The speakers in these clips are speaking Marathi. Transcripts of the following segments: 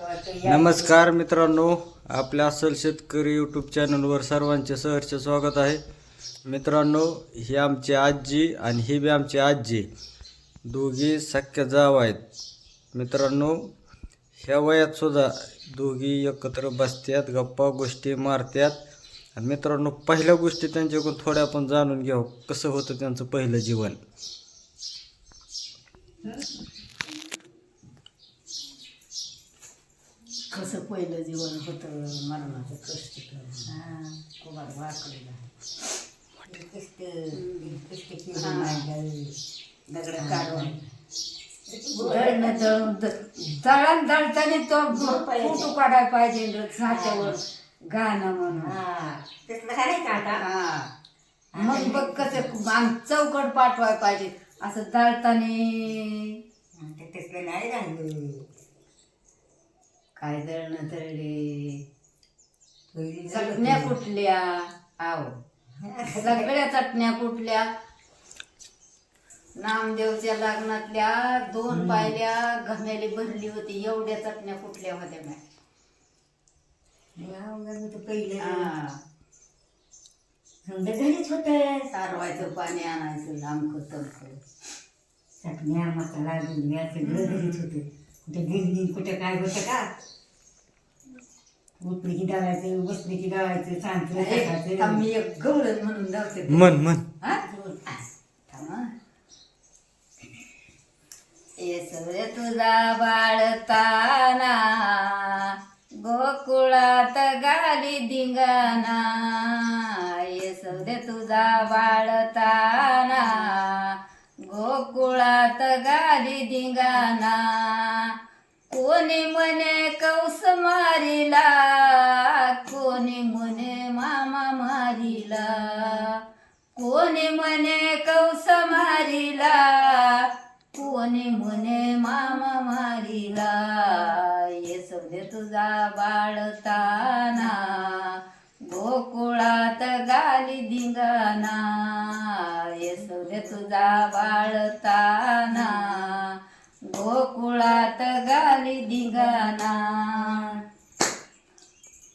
नमस्कार मित्रांनो आपल्या असल शेतकरी यूट्यूब चॅनलवर सर्वांचे सहर्ष स्वागत आहे. मित्रांनो ही आमची आजी आणि ही बी आमची आजी दोघी सख्या जाव आहेत. मित्रांनो ह्या वयात सुद्धा दोघी एकत्र बसतात गप्पा गोष्टी मारतात आणि मित्रांनो पहिल्या गोष्टी त्यांच्याकडून थोड्या आपण जाणून घ्यावं कसं होतं त्यांचं पहिलं जीवन. कसं पहिलं जीवन होतं मरणाचं कष्ट हा. कुमार वाकलेला. कष्ट कष्ट केलं नाही दगड काढून. दळणं दळून दळण दळताना तो फोटो काढायला पाहिजे साच्यावर गाणं म्हणून. हा. मग बघ कसं चौकट पाठवायला पाहिजे. असं दळताना. ते तसलं नाही राहिलं काय दळणं दळले पहिली चटण्या कुठल्या? आव सगळ्या चटण्या कुठल्या? नामदेवच्या लग्नातल्या दोन पायल्या घमेली भरली होती. एवढ्या चटण्या कुठल्या होत्या हा. समजा घरीच होत. सारवायचं पाणी आणायचं लांबक तमक चटण्या मसाला घरीच होतं. कुठे गिरणी कुठे काय होतं का? उठली की डाळायचं बसली की डाळायचं सांगतं मी एक गवळण म्हणून धावते मन मन हा? तुझा बाळताना गोकुळात गाली धिंगाणा. येसुरे तुझा बाळताना मुळात गाली धिंगाणा. कोणी म्हणे कौस मारिला कोणी म्हणे मामा मारिला. कोणी म्हणे कौस मारिला कोणी म्हणे मामा मारिला. ये सौदे तुझा बाळताना गोकुळात गाली धिंगाणा. तुझा बाळताना गोकुळात गाली धिंगाणा.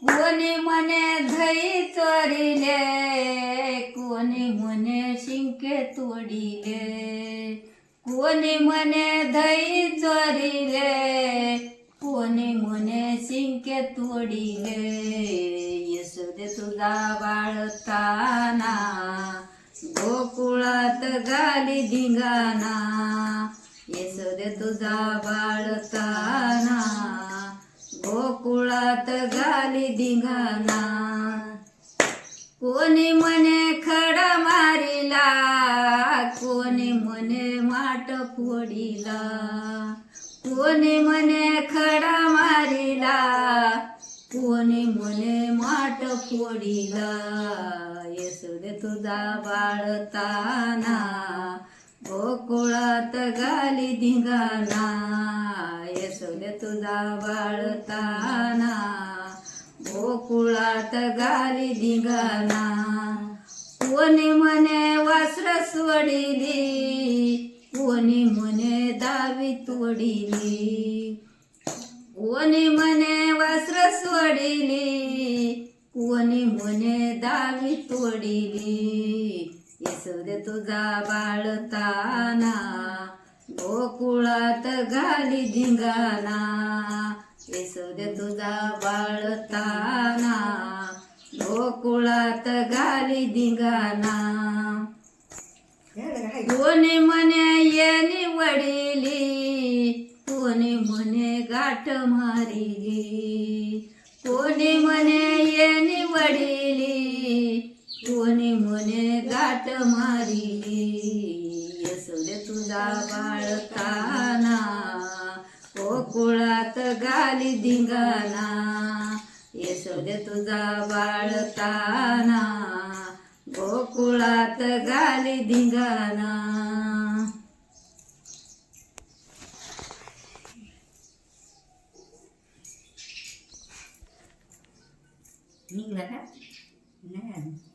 कोणी म्हणे धई चोरिले कोणी म्हणे शिंके तोडिले. कोणी म्हणे धई चोरिले कोणी म्हणे शिंके तोडिले. येसुदे तुझा बाळताना गोकुळात गाली धिंगाणा. येसुदे तुझा बाळताना गोकुळात गाली धिंगाणा. कोणी म्हणे खडा मारिला? कोणी म्हणे माट फोडिला? कोणी म्हणे खडा मारिला? कोणी म्हणे माट फोडिला? येसुदे तुझा बाळताना गोकुळात गाली धिंगाणा. येसुदे तुझा बाळताना गोकुळात गाली धिंगाणा. कोणी म्हणे वासर सोडिली कोणी म्हणे दावी तोडिली. कोणी म्हणे वस्त्र सोडिली कोणी म्हणे दावी तोडिली येसुदे तुझा बाळताना गोकुळात घाली धिंगाणा. येसुदे तुझा बाळताना गोकुळात घाली धिंगाणा. कोणी म्हणे येणी वडिली कोणी म्हणे गाठ मारिली कोणी म्हणे येणी वडिली. कोणी म्हणे गाठ मारिली. येसुदे तुझा बाळताना गोकुळात गाली धिंगाणा येसुदे तुझा बाळताना गोकुळात गाली धिंगाणा निघला का नाही